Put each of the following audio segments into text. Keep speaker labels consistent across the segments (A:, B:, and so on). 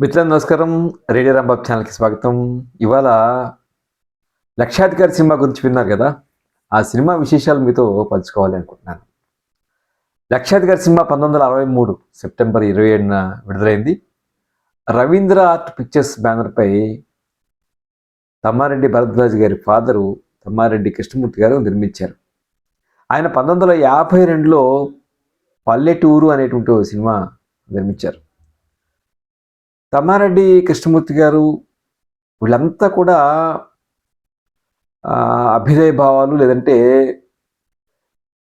A: మిత్రులు నమస్కారం. రేడియో రాంబాబ్ ఛానల్కి స్వాగతం. ఇవాళ లక్షాధికారి సినిమా గురించి విన్నారు కదా. ఆ సినిమా విశేషాలు మీతో పంచుకోవాలి అనుకుంటున్నాను. లక్షాధికారి సినిమా పంతొమ్మిది వందల అరవై మూడు సెప్టెంబర్ ఇరవై ఏడున విడుదలైంది. రవీంద్ర ఆర్ట్ పిక్చర్స్ బ్యానర్పై తమ్మారెడ్డి భరద్వాజ్ గారి ఫాదరు తమ్మారెడ్డి కృష్ణమూర్తి గారు నిర్మించారు. ఆయన పంతొమ్మిది వందల యాభై రెండులో పల్లెటూరు అనేటువంటి ఓ సినిమా నిర్మించారు. తమ్మారెడ్డి కృష్ణమూర్తి గారు వీళ్ళంతా కూడా ఆ, అభ్యుదయ భావాలు లేదంటే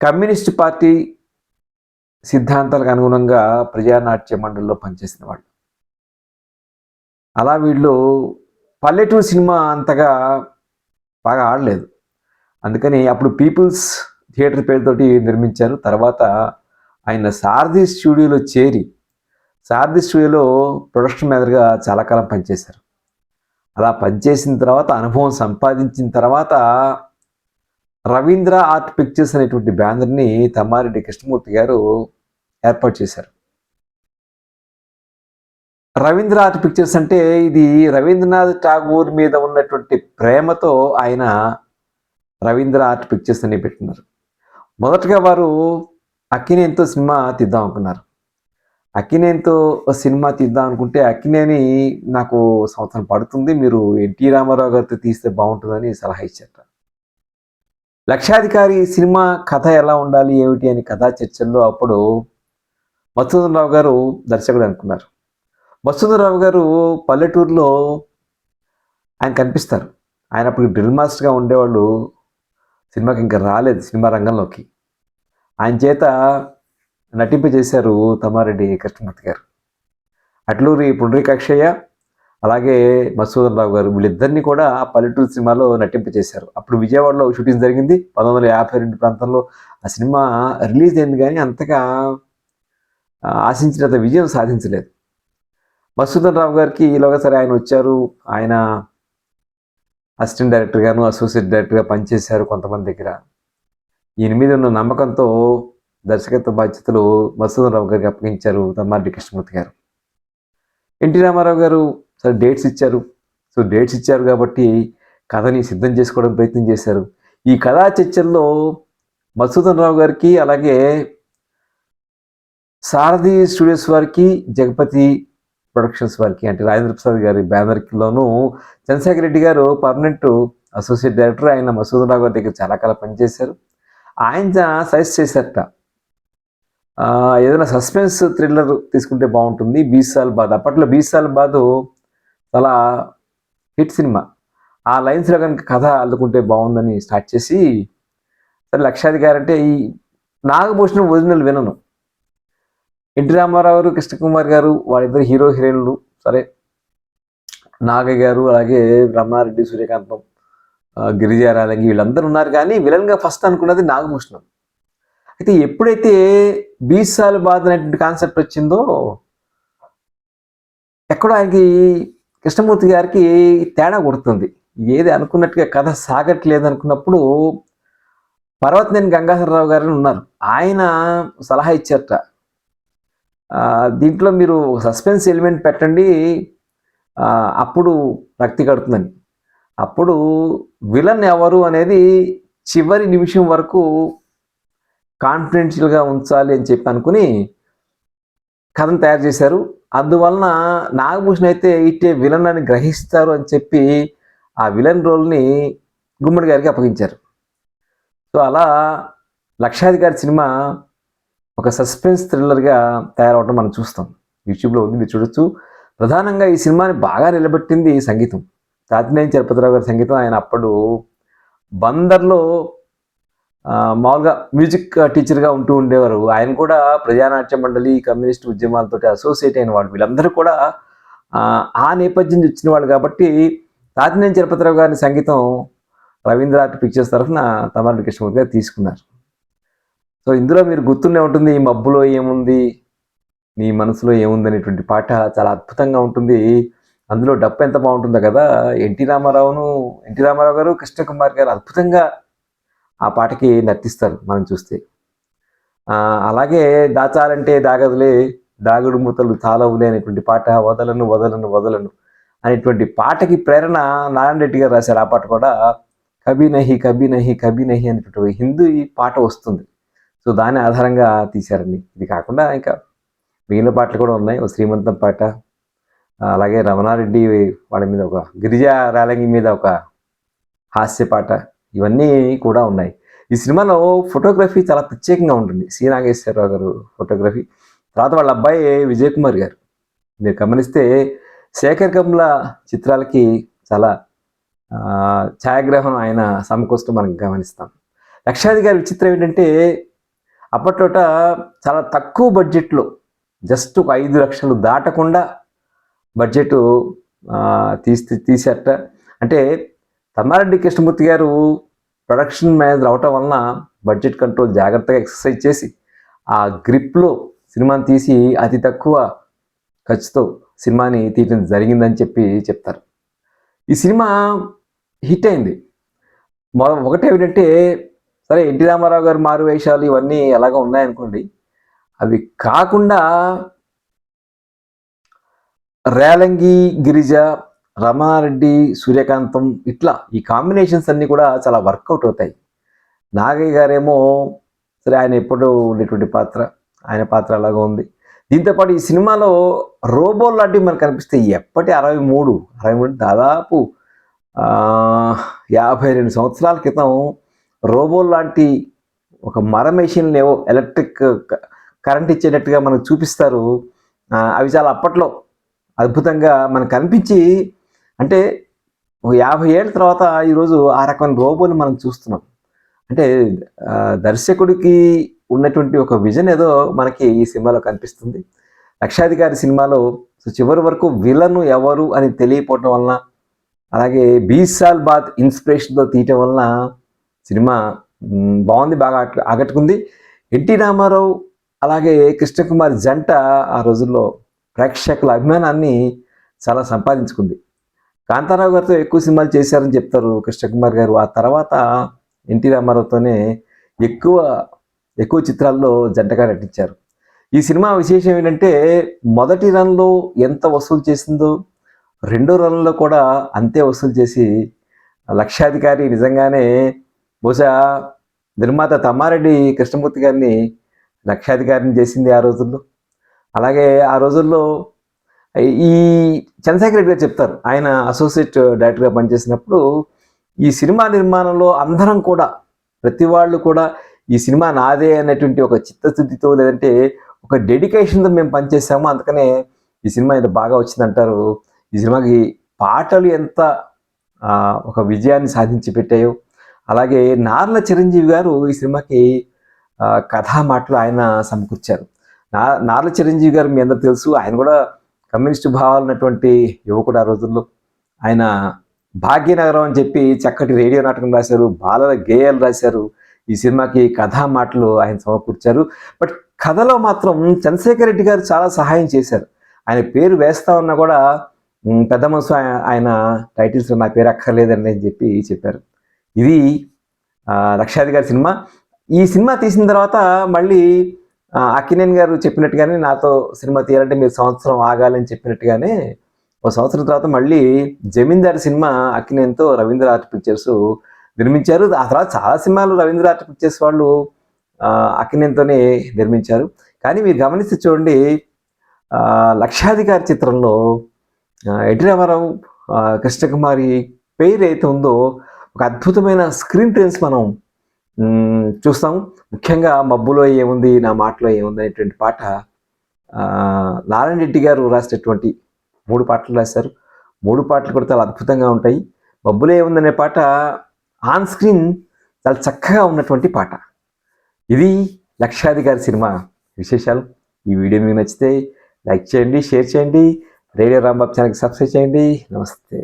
A: కమ్యూనిస్ట్ పార్టీ సిద్ధాంతాలకు అనుగుణంగా ప్రజానాట్య మండలిలో పనిచేసిన వాళ్ళు. అలా వీళ్ళు పల్లెటూరు సినిమా అంతగా బాగా ఆడలేదు. అందుకని అప్పుడు పీపుల్స్ థియేటర్ పేరుతోటి నిర్మించారు. తర్వాత ఆయన సారథి స్టూడియోలో చేరి సారథి స్టూడియోలో ప్రొడక్షన్ మేనేజర్గా చాలా కాలం పనిచేశారు. అలా పనిచేసిన తర్వాత అనుభవం సంపాదించిన తర్వాత రవీంద్ర ఆర్ట్ పిక్చర్స్ అనేటువంటి బ్యానర్ని తమ్మారెడ్డి కృష్ణమూర్తి గారు ఏర్పాటు చేశారు. రవీంద్ర ఆర్ట్ పిక్చర్స్ అంటే ఇది రవీంద్రనాథ్ ఠాగూర్ మీద ఉన్నటువంటి ప్రేమతో ఆయన రవీంద్ర ఆర్ట్ పిక్చర్స్ అని పెట్టినారు. మొదటగా వారు అక్కినేంతో సినిమా తీద్దాం అనుకున్నారు. అక్కినేనితో సినిమా తీద్దాం అనుకుంటే అక్కినేని నాకు సంవత్సరం పడుతుంది మీరు ఎన్టీ రామారావు గారితో తీస్తే బాగుంటుందని సలహా ఇచ్చారు లక్షాధికారి సినిమా కథ ఎలా ఉండాలి ఏమిటి అని కథా చర్చల్లో అప్పుడు మధుసూదనరావు గారు దర్శకుడు అనుకున్నారు. మధుసూదనరావు గారు పల్లెటూరులో ఆయన కనిపిస్తారు. ఆయన అప్పుడు డ్రిల్ మాస్టర్గా ఉండేవాళ్ళు సినిమాకి ఇంకా రాలేదు సినిమా రంగంలోకి. ఆయన చేత నటింప చేశారు తమ్మారెడ్డి కృష్ణమూర్తి గారు. అట్లూరి పుండ్రీకాక్షయ్య అలాగే మసూదన్ రావు గారు వీళ్ళిద్దరిని కూడా పల్లెటూరు సినిమాలో నటింప చేశారు. అప్పుడు విజయవాడలో షూటింగ్ జరిగింది. పంతొమ్మిది వందల యాభై రెండు ప్రాంతంలో ఆ సినిమా రిలీజ్ అయింది కానీ అంతగా ఆశించినంత విజయం సాధించలేదు. మసూదన్ రావు గారికి ఈలోగా సరే ఆయన వచ్చారు. ఆయన అసిస్టెంట్ డైరెక్టర్గాను అసోసియేట్ డైరెక్టర్గా పనిచేశారు కొంతమంది దగ్గర. ఈయన మీద ఉన్న నమ్మకంతో దర్శకత్వ బాధ్యతలు మసూదన్ రావు గారికి అప్పగించారు తమ్మారెడ్డి కృష్ణమూర్తి గారు. ఎన్టీ రామారావు గారు సరే డేట్స్ ఇచ్చారు. సో డేట్స్ ఇచ్చారు కాబట్టి కథని సిద్ధం చేసుకోవడం ప్రయత్నం చేశారు. ఈ కథా చర్చల్లో మసూదన్ రావు గారికి అలాగే సారథి స్టూడియోస్ వారికి జగపతి ప్రొడక్షన్స్ వారికి అంటే రాజేంద్ర ప్రసాద్ గారి బ్యానర్లోను చంద్రశేఖర్ రెడ్డి గారు పర్మనెంట్ అసోసియేట్ డైరెక్టర్. ఆయన మసూదన్ రావు గారి దగ్గర చాలా కాలం పనిచేశారు. ఆయన సజెస్ట్ చేశారట ఏదైనా సస్పెన్స్ థ్రిల్లర్ తీసుకుంటే బాగుంటుంది. బీసాల్ బాద్. అప్పట్లో బీసాల్ బాద్ చాలా హిట్ సినిమా. ఆ లైన్స్లో కనుక కథ అల్లుకుంటే బాగుందని స్టార్ట్ చేసి సరే లక్షాధికారి అంటే ఈ నాగభూషణం ఒరిజినల్ వినను. ఎన్టీ రామారావు గారు కృష్ణకుమార్ గారు వాళ్ళిద్దరు హీరో హీరోయిన్లు సరే నాగయ్య గారు అలాగే రమణారెడ్డి సూర్యకాంతం గిరిజారాలంగి వీళ్ళందరూ ఉన్నారు. కానీ విలన్గా ఫస్ట్ అనుకున్నది నాగభూషణం. అయితే ఎప్పుడైతే బీసాలు బాధ అనేటువంటి కాన్సెప్ట్ వచ్చిందో ఎక్కడో ఆయనకి కృష్ణమూర్తి గారికి తేడా కొడుతుంది. ఏది అనుకున్నట్టుగా కథ సాగట్లేదు అనుకున్నప్పుడు పర్వతనేని గంగాధరరావు గారు ఉన్నారు. ఆయన సలహా ఇచ్చారట. దీంట్లో మీరు సస్పెన్స్ ఎలిమెంట్ పెట్టండి. అప్పుడు రక్తి కడుతుందని. అప్పుడు విలన్ ఎవరు అనేది చివరి నిమిషం వరకు కాన్ఫిడెన్షియల్గా ఉంచాలి అని చెప్పి అనుకుని కథను తయారు చేశారు. అందువలన నాగభూషణ్ అయితే ఇట్టే విలన్ అని గ్రహిస్తారు అని చెప్పి ఆ విలన్ రోల్ని గుమ్మడి గారికి అప్పగించారు. సో అలా లక్షాధికారి సినిమా ఒక సస్పెన్స్ థ్రిల్లర్గా తయారవడం మనం చూస్తాం. యూట్యూబ్లో ఉంది మీరు చూడొచ్చు. ప్రధానంగా ఈ సినిమాని బాగా నిలబెట్టింది సంగీతం. తాతినేని చలపతిరావు గారి సంగీతం ఆయన అప్పుడు బందర్లో మామూలుగా మ్యూజిక్ టీచర్గా ఉంటూ ఉండేవారు. ఆయన కూడా ప్రజానాట్య మండలి కమ్యూనిస్ట్ ఉద్యమాలతో అసోసియేట్ అయిన వాళ్ళు వీళ్ళందరూ కూడా ఆ, నేపథ్యం వచ్చిన వాళ్ళు కాబట్టి తాతినేని చలపతిరావు గారి సంగీతం రవీంద్ర ఆర్ట్ పిక్చర్స్ తరఫున తమరి కృష్ణమూర్తి గారు తీసుకున్నారు. సో ఇందులో మీరు గుర్తుండే ఉంటుంది ఈ మబ్బులో ఏముంది నీ మనసులో ఏముంది అనేటువంటి పాట చాలా అద్భుతంగా ఉంటుంది. అందులో డప్పు ఎంత బాగుంటుందో కదా ఎన్టీ రామారావును ఎన్టీ రామారావు గారు కృష్ణకుమార్ గారు అద్భుతంగా ఆ పాటకి నర్తిస్తారు మనం చూస్తే. అలాగే దాచాలంటే దాగదులే దాగుడు మూతలు తాళవులే అనేటువంటి పాట వదలను వదలను వదలను అనేటువంటి పాటకి ప్రేరణ నారాయణ రెడ్డి గారు రాశారు. ఆ పాట కూడా కబీ నహి కబీ నహి కబీ నహి అనేటువంటి హిందూ ఈ పాట వస్తుంది. సో దాని ఆధారంగా తీశారండి. ఇది కాకుండా ఇంకా మిగిలిన పాటలు కూడా ఉన్నాయి. ఓ శ్రీమంతం పాట అలాగే రమణారెడ్డి వాళ్ళ మీద ఒక గిరిజా రేలంగి మీద ఒక హాస్య పాట ఇవన్నీ కూడా ఉన్నాయి. ఈ సినిమాలో ఫోటోగ్రఫీ చాలా ప్రత్యేకంగా ఉంటుంది. సి. నాగేశ్వరరావు గారు ఫోటోగ్రఫీ. తర్వాత వాళ్ళ అబ్బాయి విజయ్ కుమార్ గారు. మీరు గమనిస్తే శేఖర్ కమ్ల చిత్రాలకి చాలా ఛాయాగ్రహం ఆయన సమకూర్చడం మనం గమనిస్తాం. లక్షాది గారి విచిత్రం ఏంటంటే అప్పట్లోట చాలా తక్కువ బడ్జెట్లో జస్ట్ ఒక ఐదు లక్షలు దాటకుండా బడ్జెట్ తీసి తీసేట అంటే తమ్మారెడ్డి కృష్ణమూర్తి గారు ప్రొడక్షన్ మేనేజర్ అవటం వలన బడ్జెట్ కంట్రోల్ జాగ్రత్తగా ఎక్సర్సైజ్ చేసి ఆ గ్రిప్లో సినిమాని తీసి అతి తక్కువ ఖర్చుతో సినిమాని తీయడం జరిగిందని చెప్పి చెప్తారు. ఈ సినిమా హిట్ అయింది. మొ ఒకటి ఏమిటంటే సరే ఎన్టీ రామారావు గారు మారు వేషాలు ఇవన్నీ ఎలాగో ఉన్నాయనుకోండి అవి కాకుండా రేలంగి గిరిజ రమారెడ్డి సూర్యకాంతం ఇట్లా ఈ కాంబినేషన్స్ అన్నీ కూడా చాలా వర్కౌట్ అవుతాయి. నాగయ్య గారేమో సరే ఆయన ఎప్పుడూ ఉండేటువంటి పాత్ర ఆయన పాత్ర అలాగా ఉంది. దీంతోపాటు ఈ సినిమాలో రోబో లాంటివి మనకు కనిపిస్తాయి ఎప్పటి అరవై మూడు అరవై మూడు దాదాపు యాభై రెండు సంవత్సరాల క్రితం రోబో లాంటి ఒక మర మెషిన్లు ఏవో ఎలక్ట్రిక్ కరెంట్ ఇచ్చేటట్టుగా మనకు చూపిస్తారు. అవి చాలా అప్పట్లో అద్భుతంగా మనకు కనిపించి అంటే ఒక యాభై ఏళ్ళ తర్వాత ఈరోజు ఆ రకమైన రోబోని మనం చూస్తున్నాం. అంటే దర్శకుడికి ఉన్నటువంటి ఒక విజన్ ఏదో మనకి ఈ సినిమాలో కనిపిస్తుంది. లక్షాధికారి సినిమాలో సో చివరి వరకు విలను ఎవరు అని తెలియపోవటం వలన అలాగే బీస్ సాల్ బాత్ ఇన్స్పిరేషన్తో తీయటం వలన సినిమా బాగుంది బాగా ఆగట్టుకుంది ఆకట్టుకుంది. ఎన్టీ రామారావు అలాగే కృష్ణకుమార్ జంట ఆ రోజుల్లో ప్రేక్షకుల అభిమానాన్ని చాలా సంపాదించుకుంది. కాంతారావు గారితో ఎక్కువ సినిమాలు చేశారని చెప్తారు కృష్ణకుమార్ గారు. ఆ తర్వాత ఎన్టీ రామారావుతోనే ఎక్కువ ఎక్కువ చిత్రాల్లో జంటగా నటించారు. ఈ సినిమా విశేషం ఏంటంటే మొదటి రన్లో ఎంత వసూలు చేసిందో రెండో రన్లో కూడా అంతే వసూలు చేసి లక్షాధికారి నిజంగానే బహుశా నిర్మాత తమ్మారెడ్డి కృష్ణమూర్తి గారిని లక్షాధికారిని చేసింది ఆ రోజుల్లో. అలాగే ఆ రోజుల్లో ఈ చంద్రశేఖర్ రెడ్డి గారు చెప్తారు. ఆయన అసోసియేట్ డైరెక్టర్గా పనిచేసినప్పుడు ఈ సినిమా నిర్మాణంలో అందరం కూడా ప్రతి వాళ్ళు కూడా ఈ సినిమా నాదే అనేటువంటి ఒక చిత్తశుద్ధితో లేదంటే ఒక డెడికేషన్తో మేము పనిచేసాము. అందుకనే ఈ సినిమా ఇంత బాగా వచ్చిందంటారు. ఈ సినిమాకి పాటలు ఎంత ఒక విజయాన్ని సాధించి పెట్టాయో అలాగే నార్ల చిరంజీవి గారు ఈ సినిమాకి కథా మాటలు ఆయన సమకూర్చారు. నా నార్ల చిరంజీవి గారు మీ అందరూ తెలుసు. ఆయన కూడా కమ్యూనిస్టు భావాలు ఉన్నటువంటి యువకుడు ఆ రోజుల్లో. ఆయన భాగ్యనగరం అని చెప్పి చక్కటి రేడియో నాటకం రాశారు బాలల గేయాలు రాశారు. ఈ సినిమాకి కథా మాటలు ఆయన సమకూర్చారు. బట్ కథలో మాత్రం చంద్రశేఖర్ రెడ్డి గారు చాలా సహాయం చేశారు. ఆయన పేరు వేస్తా ఉన్నా కూడా పెద్ద మనసు ఆయన- టైటిల్స్లో నా పేరు అక్కర్లేదండి అని చెప్పి చెప్పారు. ఇది లక్షాది లక్షాధికారి సినిమా. ఈ సినిమా తీసిన తర్వాత మళ్ళీ ఆ, అక్కినేని గారు చెప్పినట్టుగానే నాతో సినిమా తీయాలంటే మీరు సంవత్సరం ఆగాలని చెప్పినట్టుగానే ఒక సంవత్సరం తర్వాత మళ్ళీ జమీందార్ సినిమా అక్కినేనితో రవీంద్ర ఆర్ట్ పిక్చర్స్ నిర్మించారు. ఆ తర్వాత చాలా సినిమాలు రవీంద్ర ఆర్ట్ పిక్చర్స్ వాళ్ళు ఆ, అక్కినేనితోనే నిర్మించారు. కానీ మీరు గమనిస్తే చూడండి లక్షాధికారి చిత్రంలో ఆ, ఎన్టీ రామారావు కృష్ణకుమారి పేరు అయితే ఉందో ఒక అద్భుతమైన స్క్రీన్ ప్రెన్స్ మనం చూస్తాం. ముఖ్యంగా మబ్బులో ఏముంది నా మాటలో ఏముంది అనేటువంటి పాట నారాయణ రెడ్డి గారు రాసినటువంటి మూడు పాటలు రాశారు. మూడు పాటలు కూడా చాలా అద్భుతంగా ఉంటాయి. మబ్బులో ఏముందనే పాట ఆన్ స్క్రీన్ చాలా చక్కగా ఉన్నటువంటి పాట. ఇది లక్షాధికారి సినిమా విశేషాలు. ఈ వీడియో మీకు నచ్చితే లైక్ చేయండి షేర్ చేయండి. రేడియో రాంబాబు ఛానల్కి సబ్స్క్రైబ్ చేయండి. నమస్తే.